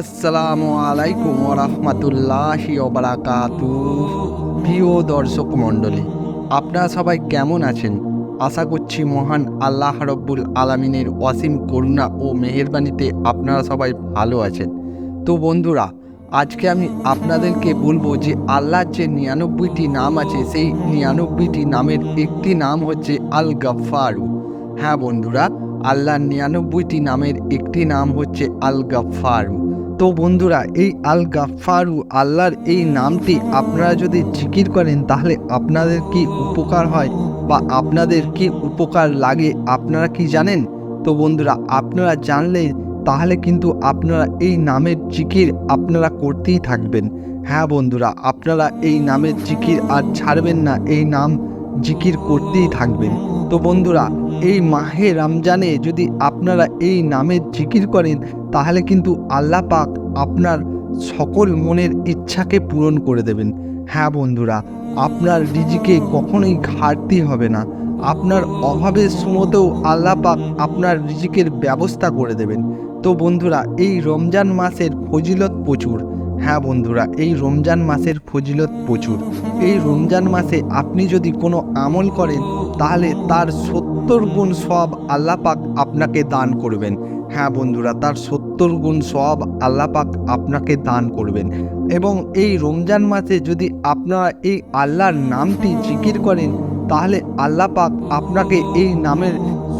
আসসালামু আলাইকুম রহমতুল্লাহি ওবরাকাতু প্রিয় দর্শক মণ্ডলী, আপনারা সবাই কেমন আছেন? আশা করছি মহান আল্লাহ রব্বুল আলমিনের অসীম করুণা ও মেহেরবানিতে আপনারা সবাই ভালো আছেন। তো বন্ধুরা, আজকে আমি আপনাদেরকে বলব যে আল্লাহর যে নিরানব্বইটি নাম আছে, সেই নিরানব্বইটি নামের একটি নাম হচ্ছে আল গাফারু হ্যাঁ বন্ধুরা, আল্লাহর নিরানব্বইটি নামের একটি নাম হচ্ছে আল গাফারু তো বন্ধুরা, এই আল গাফারু আল্লাহর এই নামটি আপনারা যদি জিকির করেন, তাহলে আপনাদের কি উপকার হয় বা আপনাদের কি উপকার লাগে, আপনারা কি জানেন? তো বন্ধুরা, আপনারা জানলে তাহলে কিন্তু আপনারা এই নামের জিকির আপনারা করতেই থাকবেন। হ্যাঁ বন্ধুরা, আপনারা এই নামের জিকির আর ছাড়বেন না, এই নাম জিকির করতেই থাকবেন। তো বন্ধুরা এই মাহে রমজানে যদি আপনারা এই নামের জিকির করেন, তাহলে কিন্তু আল্লাহ পাক আপনার সকল মনের ইচ্ছাকে পূরণ করে দেবেন। হ্যাঁ বন্ধুরা, আপনার রিজিকে কখনোই ঘাটতি হবে না। আপনার অভাবের সময়তেও আল্লাহ পাক আপনার রিজিকের ব্যবস্থা করে দেবেন। তো বন্ধুরা, এই রমজান মাসের ফজিলত প্রচুর। হ্যাঁ বন্ধুরা, এই রমজান মাসের ফজিলত প্রচুর। এই রমজান মাসে আপনি যদি কোনো আমল করেন তাহলে তার সত্তর গুণ সব আল্লাহ পাক আপনাকে দান করবেন। হ্যাঁ বন্ধুরা, তার সত্তর গুণ সব আল্লাহ পাক আপনাকে দান করবেন। এবং এই রমজান মাসে যদি আপনারা এই আল্লাহর নামটি জিকির করেন, তাহলে আল্লাহ পাক আপনাকে এই নামের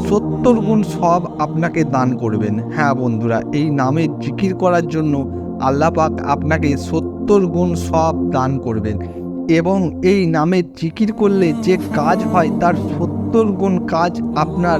সত্তর গুণ সব আপনাকে দান করবেন। হ্যাঁ বন্ধুরা, এই নামে জিকির করার জন্য আল্লাহ পাক আপনাকে সত্তর গুণ সব দান করবেন। এবং এই নামে জিকির করলে যে কাজ হয় তার সত্তর গুণ কাজ আপনার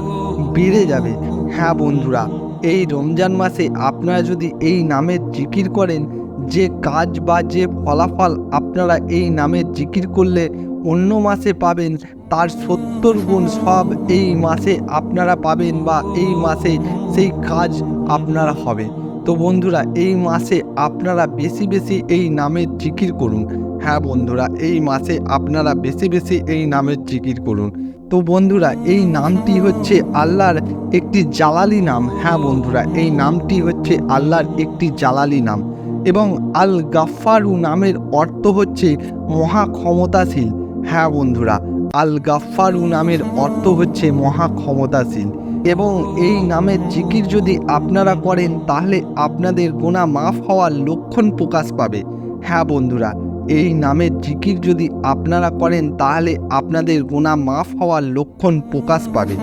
বেড়ে যাবে। হ্যাঁ বন্ধুরা, এই রমজান মাসে আপনারা যদি এই নামের জিকির করেন, যে কাজ বা যে ফলাফল আপনারা এই নামের জিকির করলে অন্য মাসে পাবেন, তার সত্তর গুণ সব এই মাসে আপনারা পাবেন বা এই মাসে সেই কাজ আপনারা হবে। তো বন্ধুরা, এই মাসে আপনারা বেশি বেশি এই নামের জিকির করুন। হ্যাঁ বন্ধুরা, এই মাসে আপনারা বেশি বেশি এই নামের জিকির করুন। তো বন্ধুরা, এই নামটি হচ্ছে আল্লাহর একটি জালালি নাম। হ্যাঁ বন্ধুরা, এই নামটি হচ্ছে আল্লাহর একটি জালালি নাম। এবং আল গাফারু নামের অর্থ হচ্ছে মহা ক্ষমতাশীল হ্যাঁ বন্ধুরা আল গাফারু নামের অর্থ হচ্ছে মহা ক্ষমতাশীল এবং এই নামের জিকির যদি আপনারা করেন, তাহলে আপনাদের গোনা মাফ হওয়ার লক্ষণ প্রকাশ পাবে। হ্যাঁ বন্ধুরা এই নামের জিকির যদি আপনারা করেন, তাহলে আপনাদের গোনা মাফ হওয়ার লক্ষণ প্রকাশ পাবে।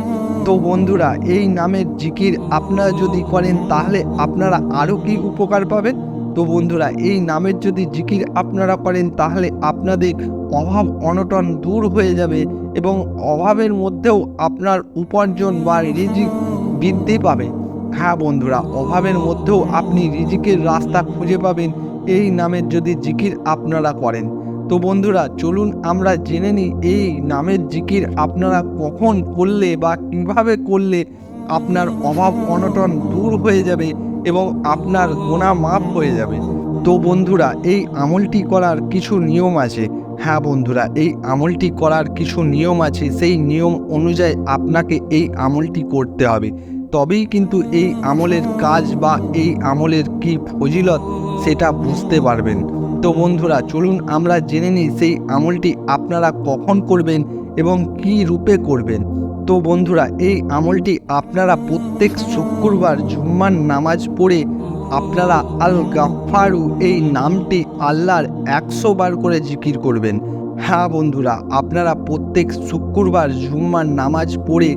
তো বন্ধুরা, এই নামের জিকির আপনারা যদি করেন, তাহলে আপনারা আরও কি উপকার পাবেন? তো বন্ধুরা, এই নামের যদি জিকির আপনারা করেন, তাহলে আপনাদের অভাব অনটন দূর হয়ে যাবে এবং অভাবের মধ্যেও আপনার উপার্জন বা রিজিক বৃদ্ধি পাবে। হ্যাঁ বন্ধুরা, অভাবের মধ্যেও আপনি রিজিকের রাস্তা খুঁজে পাবেন। এই নামের যদি জিকির আপনারা করেন। তো বন্ধুরা, চলুন আমরা জেনে নিই, এই নামের জিকির আপনারা কখন করলে বা কীভাবে করলে আপনার অভাব অনটন দূর হয়ে যাবে এবং আপনার গোনা মাফ হয়ে যাবে। তো বন্ধুরা, এই আমলটি করার কিছু নিয়ম আছে। হ্যাঁ বন্ধুরা, এই আমলটি করার কিছু নিয়ম আছে। সেই নিয়ম অনুযায়ী আপনাকে এই আমলটি করতে হবে। তবেই কিন্তু এই আমলের কাজ বা এই আমলের কি ফজিলত সেটা বুঝতে পারবেন। তো বন্ধুরা, চলুন আমরা জেনে নিই সেই আমলটি আপনারা কখন করবেন এবং কি রূপে করবেন। তো বন্ধুরা, এই আমলটি আপনারা প্রত্যেক শুক্রবার জুম্মার নামাজ পড়ে আপনারা আল গাফারু এই নামটি আল্লাহর একশো বার করে জিকির করবেন। হ্যাঁ বন্ধুরা, আপনারা প্রত্যেক শুক্রবার জুম্মার নামাজ পড়ে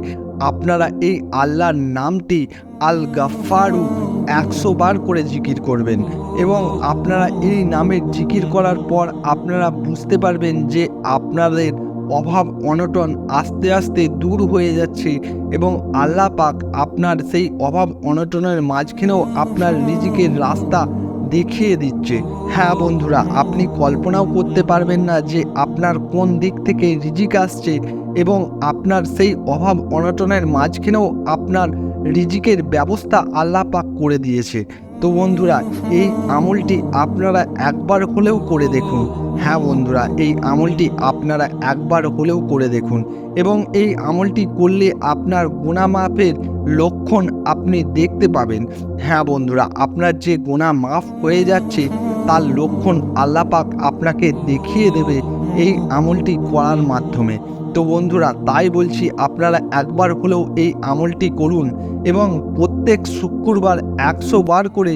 আপনারা এই আল্লাহর নামটি আল গাফারু একশো বার করে জিকির করবেন এবং আপনারা এই নামের জিকির করার পর আপনারা বুঝতে পারবেন যে আপনাদের অভাব অনটন আস্তে আস্তে দূর হয়ে যাচ্ছে এবং আল্লাহ পাক আপনার সেই অভাব অনটনের মাঝখানেও আপনার রিজিকের রাস্তা দেখিয়ে দিচ্ছে। হ্যাঁ বন্ধুরা, আপনি কল্পনাও করতে পারবেন না যে আপনার কোন দিক থেকে রিজিক আসছে এবং আপনার সেই অভাব অনটনের মাঝখানেও আপনার রিজিকের ব্যবস্থা আল্লাহ পাক করে দিয়েছে। তো বন্ধুরা, এই আমলটি আপনারা একবার হলেও করে দেখুন। হ্যাঁ বন্ধুরা, এই আমলটি আপনারা একবার হলেও করে দেখুন। এবং এই আমলটি করলে আপনার গুণামাপের লক্ষণ আপনি দেখতে পাবেন। হ্যাঁ বন্ধুরা, আপনার যে গোনা মাফ হয়ে যাচ্ছে, তার লক্ষণ আল্লাপাক আপনাকে দেখিয়ে দেবে এই আমলটি করার মাধ্যমে। তো বন্ধুরা, তাই বলছি আপনারা একবার হলেও এই আমলটি করুন এবং প্রত্যেক শুক্রবার একশো বার করে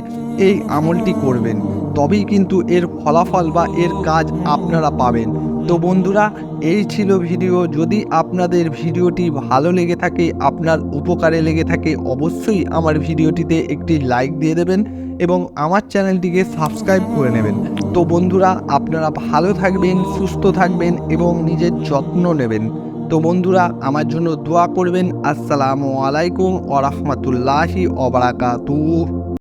এই আমলটি করবেন। তবেই কিন্তু এর ফলাফল বা এর কাজ আপনারা পাবেন। তো বন্ধুরা, এই ছিল ভিডিও। যদি আপনাদের ভিডিওটি ভালো লেগে থাকে, আপনার উপকারে লেগে থাকে, অবশ্যই আমার ভিডিওটিতে একটি লাইক দিয়ে দেবেন এবং আমার চ্যানেলটিকে সাবস্ক্রাইব করে নেবেন। তো বন্ধুরা, আপনারা ভালো থাকবেন, সুস্থ থাকবেন এবং নিজের যত্ন নেবেন। তো বন্ধুরা, আমার জন্য দোয়া করবেন। আসসালামু আলাইকুম ওরহমতুল্লাহি ওবরাকাতুহ